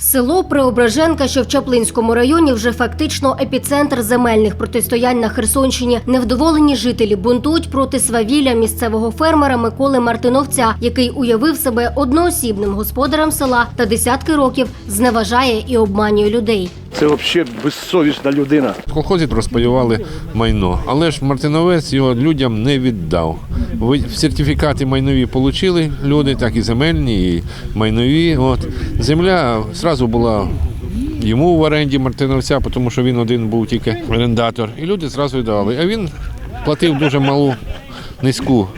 Село Преображенка, що в Чаплинському районі, вже фактично епіцентр земельних протистоянь на Херсонщині. Невдоволені жителі бунтують проти свавілля місцевого фермера Миколи Мартиновця, який уявив себе одноосібним господарем села та десятки років зневажає і обманює людей. Це взагалі безсовісна людина. В колхозі розпаювали майно, але ж Мартиновець його людям не віддав. Сертифікати майнові отримали люди, так і земельні, і майнові. От. Земля одразу була йому в оренді Мартиновця, тому що він один був тільки орендатор. І люди одразу дали. А він платив дуже малу низьку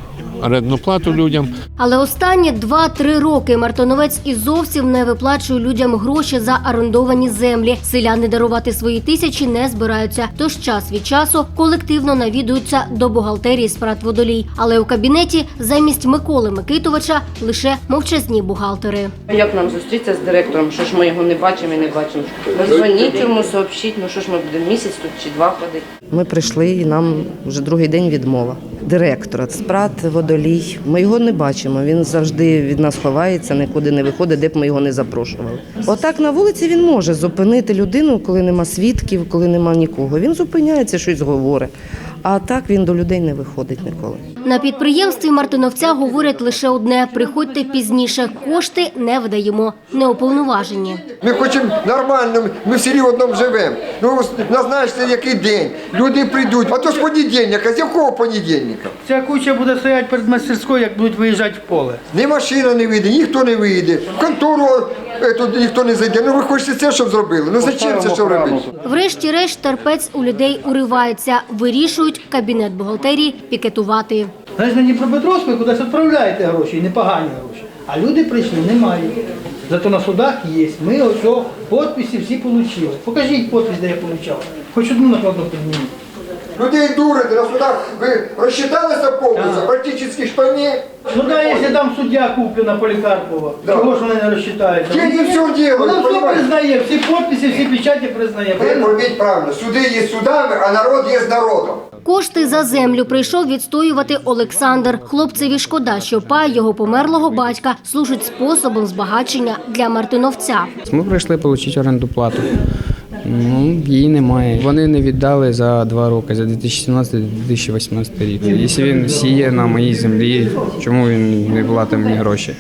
орендну плату людям. Але останні 2-3 роки Мартиновець і зовсім не виплачує людям гроші за орендовані землі. Селяни дарувати свої тисячі не збираються. Тож час від часу колективно навідуються до бухгалтерії «Спратводолій». Але у кабінеті замість Миколи Микитовича лише мовчазні бухгалтери. Як нам зустрітися з директором? Що ж ми його не бачимо і не бачимо? Дзвоніть йому, сообщіть, ну що ж ми будемо місяць тут чи два ходити? Ми прийшли і нам вже другий день відмова. Директора Спрат Водолій. Ми його не бачимо. Він завжди від нас ховається, нікуди не виходить, де б ми його не запрошували. Отак на вулиці він може зупинити людину, коли нема свідків, коли нема нікого. Він зупиняється, щось говорить. А так він до людей не виходить ніколи. На підприємстві Мартиновця говорять лише одне: приходьте пізніше. Кошти не видаємо, неуповноважені. Ми хочемо нормально, ми в селі одному живемо. Ну, назначте, який день. Люди прийдуть. А то з понедільника, з якого понедільника? Ця куча буде стояти перед мастерською, як будуть виїжджати в поле. Ні машина не вийде, ніхто не вийде. В контору тут ніхто не зайде. Ну ви хочете це, щоб зробили? Ну зачем це що робити? Врешті-решт терпець у людей уривається. Вирішують кабінет бухгалтерії пікетувати. Знаєш, на Дніпропетровську ви кудись відправляєте гроші, непогані гроші. А люди прийшли, немає. Зато на судах є. Ми ось підписи всі отримали. Покажіть підпис, де я отримав. Хоч одну накладну підніміть. Людей дурите на судах. Ви розчиталися повністю, практично ж по ні. Ну да, якщо там суддя куплена Полікарпова, Да. чого ж вони не розчитаються? Деньги все делают, Вона все понимаете? признає, всі підписи, всі печаті признає. Ви правильно? пойміть правильно, суди є судами, а народ є з народом. Кошти за землю прийшов відстоювати Олександр. Хлопцеві шкода, що пай його померлого батька служить способом збагачення для Мартиновця. Ми прийшли отримати оренду плату. Ну, її немає. Вони не віддали за два роки, за 2017-2018 рік. Якщо він сіє на моїй землі, чому він не платить мені гроші?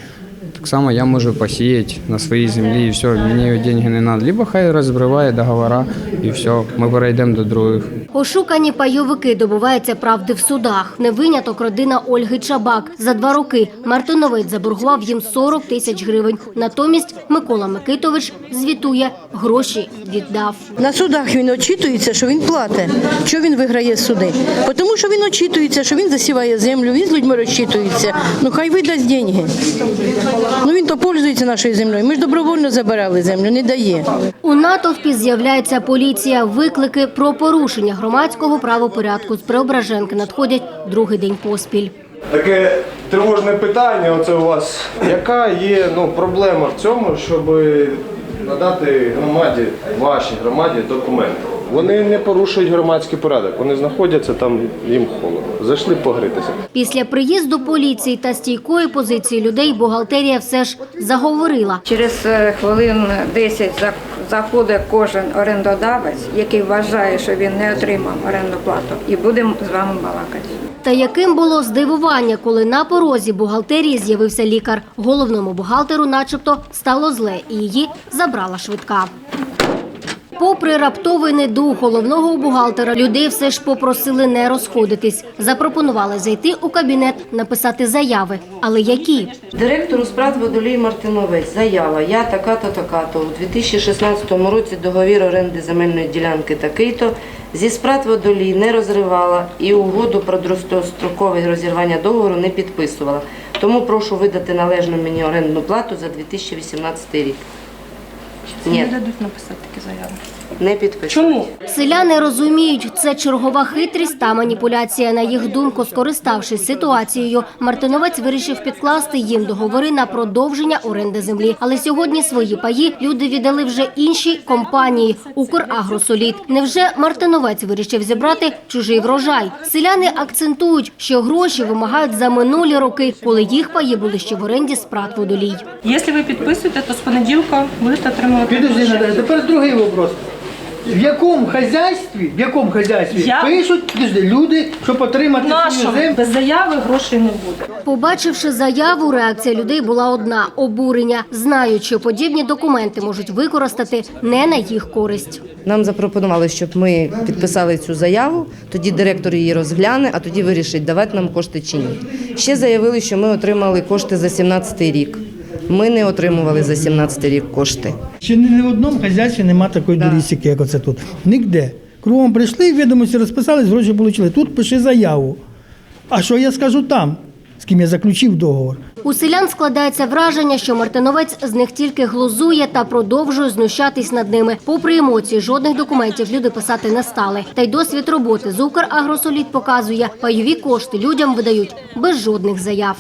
Так само я можу посіяти на своїй землі і все, мені деньги не треба. Либо хай розбиває договори і все, ми перейдемо до других. Ошукані пайовики добуваються правди в судах. Не виняток родина Ольги Чабак. За два роки Мартиновець заборгував їм 40 тисяч гривень. Натомість Микола Микитович звітує, гроші віддав. На судах він очитується, що він платить, що він виграє суди. Тому що він очитується, що він засіває землю, він з людьми розчитується. Ну хай видасть деньги. Ну він то пользується нашою землею. Ми ж добровольно забирали землю, не дає. У натовпі з'являється поліція. Виклики про порушення громадського правопорядку з Преображенки надходять другий день поспіль. Таке тривожне питання. Оце у вас. Яка є ну, проблема в цьому, щоб надати громаді, вашій громаді документи? Вони не порушують громадський порядок, вони знаходяться там, їм холодно. Зайшли погрітися. Після приїзду поліції та стійкої позиції людей бухгалтерія все ж заговорила. Через е, хвилин 10 заходить кожен орендодавець, який вважає, що він не отримав орендну плату, і будемо з вами балакати. Та яким було здивування, коли на порозі бухгалтерії з'явився лікар. Головному бухгалтеру, начебто, стало зле, і її забрала швидка. Попри раптовий недух головного бухгалтера, людей все ж попросили не розходитись. Запропонували зайти у кабінет, написати заяви. Але які? Директору справ Водолій Мартиновець заява. Я така-то, така-то. У 2016 році договір оренди земельної ділянки такий-то. Зі справ Водолій не розривала і угоду про дострокове розірвання договору не підписувала. Тому прошу видати належну мені орендну плату за 2018 рік. Ні. дадуть написати такі заяви. Не підписують. Чому? Селяни розуміють, це чергова хитрість та маніпуляція. На їх думку, скориставшись ситуацією, Мартиновець вирішив підкласти їм договори на продовження оренди землі. Але сьогодні свої паї люди віддали вже іншій компанії «Украгросолід». Невже Мартиновець вирішив зібрати чужий врожай? Селяни акцентують, що гроші вимагають за минулі роки, коли їх паї були ще в оренді з водолій. Якщо ви підписуєте, то з понеділка будете отримувати. Підожди, тепер другий вопрос. В якому хазяйстві, в якому хазяйстві Я- пишуть люди, щоб отримати свою Нашому землю? без заяви грошей не буде. Побачивши заяву, реакція людей була одна – обурення. Знають, що подібні документи можуть використати не на їх користь. Нам запропонували, щоб ми підписали цю заяву, тоді директор її розгляне, а тоді вирішить, давати нам кошти чи ні. Ще заявили, що ми отримали кошти за 17 рік. Ми не отримували за 17 рік кошти. Ще ні в одному хазяйстві нема такої дорісики, як оце тут. Нігде. Кругом прийшли, відомості розписались, гроші отримали. Тут пиши заяву. А що я скажу там, з ким я заключив договор? У селян складається враження, що Мартиновець з них тільки глузує та продовжує знущатись над ними. Попри емоції, жодних документів люди писати не стали. Та й досвід роботи з «Украгросолід» показує, пайові кошти людям видають без жодних заяв.